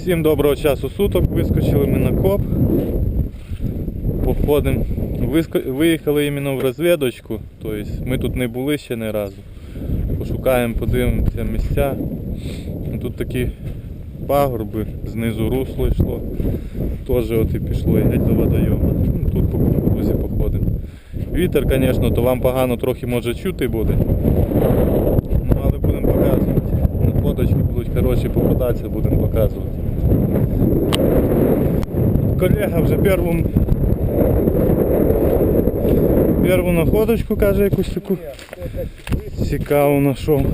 Всім доброго часу суток, вискочили ми на коп. Походимо. Виїхали іменно в розвідочку, тобто ми тут не були ще не разу. Пошукаємо, подивимося місця. Тут такі пагорби, знизу русло йшло. Теж от і пішло геть до водойома. Ну, Тут по кукурузі походимо. Вітер, звісно, то вам погано трохи може чути буде. Ну, але будемо показувати. Находочки будуть коротше попадатися, будемо показувати. Колега вже перву, перву находочку каже якусь таку цікаву знайшов.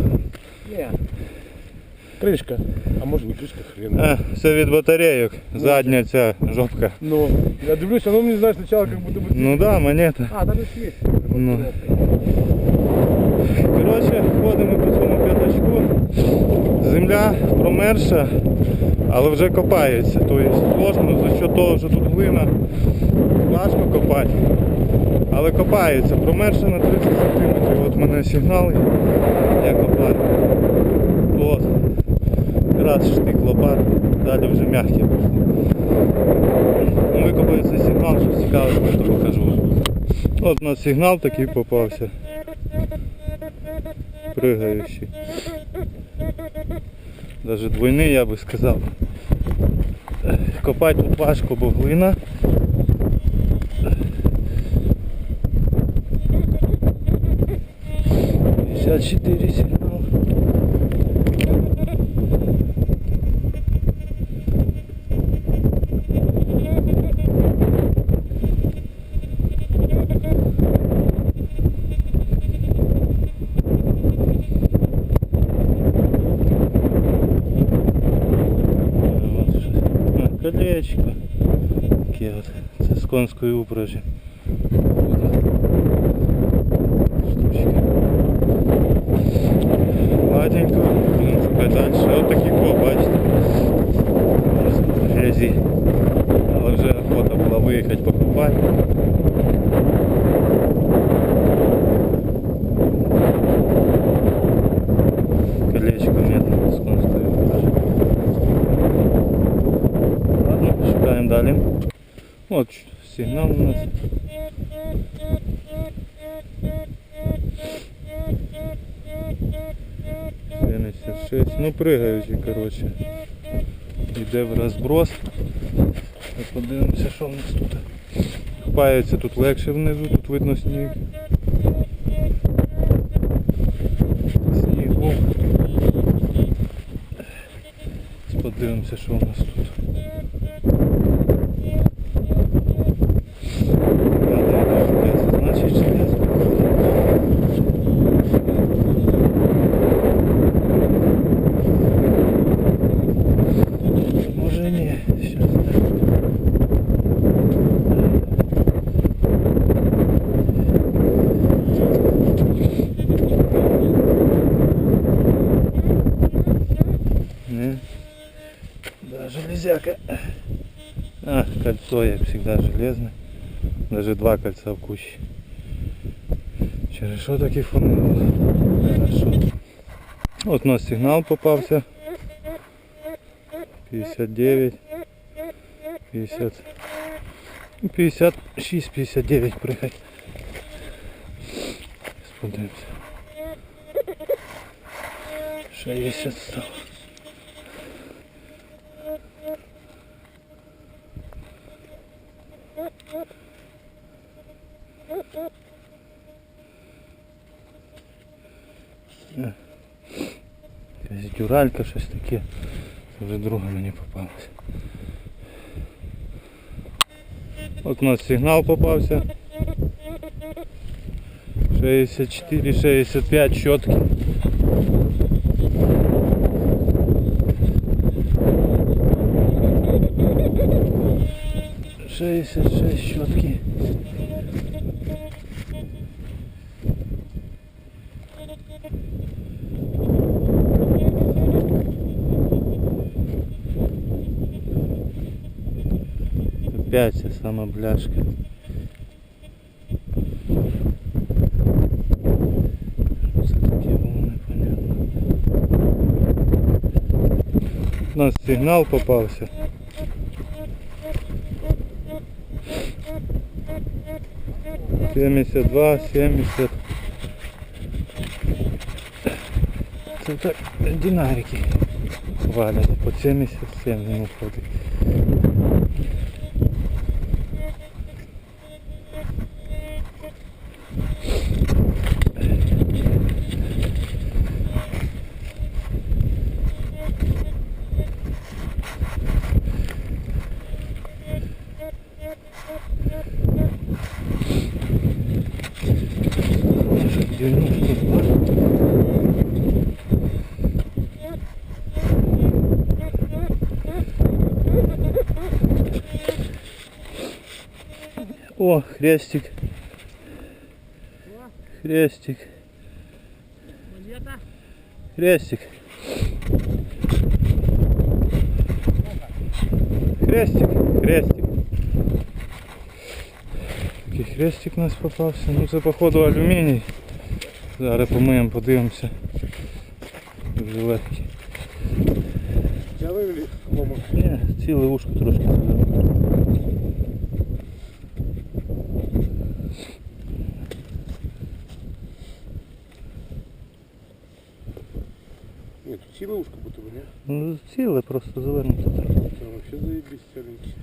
Кришка. А може не кришка хрена. А, це від батарейок. Задня ця жопка. Ну, я дивлюсь, оно мне, знаешь, сначала как будто бы... Ну да, монета. А, там есть есть. Ну. Коротше, ходимо по цьому п'ятачку. Земля промерша, але вже копається. Тобто сложно, за що того, що тут глина, важко копати. Але копається. Промерша на 30 см. От мене сигнал, я копаю. От. Раз штик лопат, далі вже м'які пішло. Ну, Викопаю цей сигнал, що цікаво, то покажу. От у нас сигнал такий попався. Пригаючий. Даже двойний я би сказав. Копати важко, бо глина. Пятьдесят четыре Колечко. Таке от. Це з конської упряжі. Штучки. Ладненько. Будемо шукати далі. Ось такий коп, бачите. Ось в Грязі. Але вже охота була виїхати покупати. Шукаємо далі. От сигнал у нас. Ну пригаючи, коротше. Йде в розброс. Подивимося, що в нас тут. Купається тут легше внизу, тут видно сніг. Сніг був. Подивимося, що у нас тут. А, кольцо, як всегда, железное. Даже два кольца в куче. Через що такий фон? Хорошо. От у нас сигнал попався. 59. 50. ну, 56, 59 прихай. Подивимося. 60 стало. Якась дюралька, щось таке. Це вже друга мені попалася. От у нас сигнал попався. 64-65 щотки. Шестьдесят шесть щетки. Опять ця сама бляшка. Що це таке було непонятно. у нас сигнал попався. Семьдесят два, семьдесят. Це так динарики валять. По 77 не уходить. О, хрестик. Хрестик. Хрестик. Хрестик, хрестик. Такий хрестик у нас попався. Ну це походу алюміній. Зараз помиємо, подивимося. Дуже легкий. Взяли лому? Ні, ціле ушко трошки. Ні, тут ціле ушко будто ні? Ну, ціле просто завернуто. Там вообще заебись ціленький.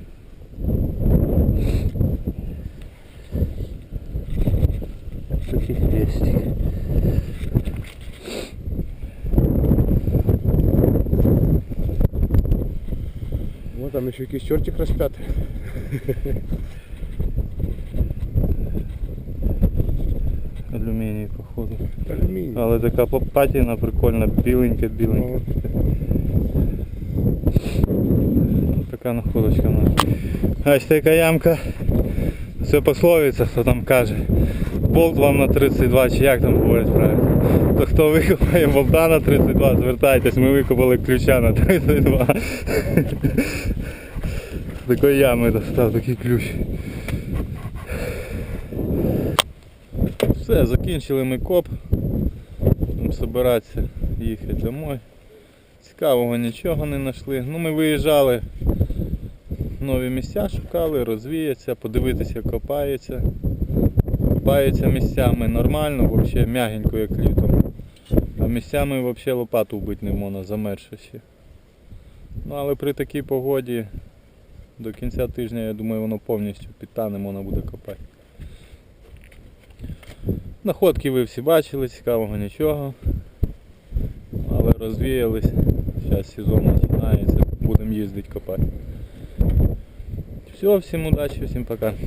Такий хрестик. Ну там ще якийсь чортик розп'ятий. Алюміній, походу. Алюміній. Але така патіна прикольна, біленька, біленька. Така находочка в нас. Ось така ямка. Це пословиця, хто там каже. Болт вам на 32, чи як там говорять правильно. То хто викопає болта на 32, звертайтесь, ми викопали ключа на 32. З Такої ями достав такий ключ. Все, закінчили ми коп. Будемо збиратися їхати домой. Цікавого нічого не знайшли. Ну ми виїжджали, нові місця шукали, розвіятися, подивитися, як копається. Копається місцями нормально, взагалі м'ягенько, як літом. А місцями взагалі лопату вбити не можна, замерзше ще. Ну але при такій погоді до кінця тижня, я думаю, воно повністю підтане, можна буде копати. Находки ви всі бачили, цікавого нічого. Але розвіялись. Зараз сезон починається, будемо їздити копати. Все, всім удачі, всім пока.